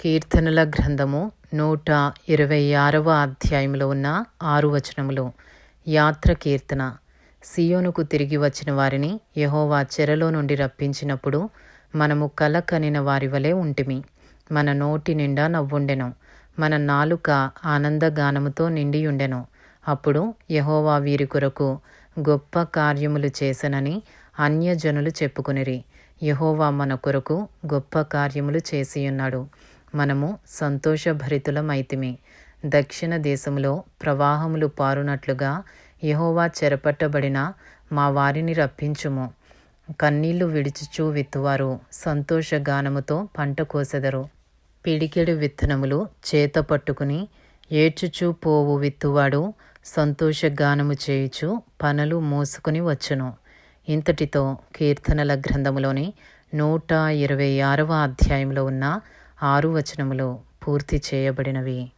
కీర్తనల గ్రంథము నూట ఇరవై ఆరవ అధ్యాయంలో ఉన్న ఆరు వచనములు. యాత్ర కీర్తన. సియోనుకు తిరిగి వచ్చిన వారిని యహోవా చెరలో నుండి రప్పించినప్పుడు మనము కల కనిన వారి వలె ఉంటిమి. మన నోటి నిండా నవ్వుండెను. మన నాలుక ఆనందగానముతో నిండియుండెను. అప్పుడు యహోవా వీరి కొరకు గొప్ప కార్యములు చేసనని అన్యజనులు చెప్పుకునిరి. యహోవా మన కొరకు గొప్ప కార్యములు చేసియున్నాడు. మనము సంతోషభరితులమైతిమి దక్షిణ దేశములో ప్రవాహములు పారునట్లుగా యహోవా చెరపట్టబడిన మా వారిని రప్పించుము. కన్నీళ్ళు విడిచిచూ విత్తువారు సంతోషగానముతో పంట కోసెదరు. పిడికెడు విత్తనములు చేత పట్టుకుని ఏడ్చుచూ పోవు విత్తువాడు సంతోషగానము చేయుచు పనులు మోసుకుని వచ్చును. ఇంతటితో కీర్తనల గ్రంథములోని నూట ఇరవై ఆరవ అధ్యాయంలో ఉన్న ఆరు వచనములు పూర్తి చేయబడినవి.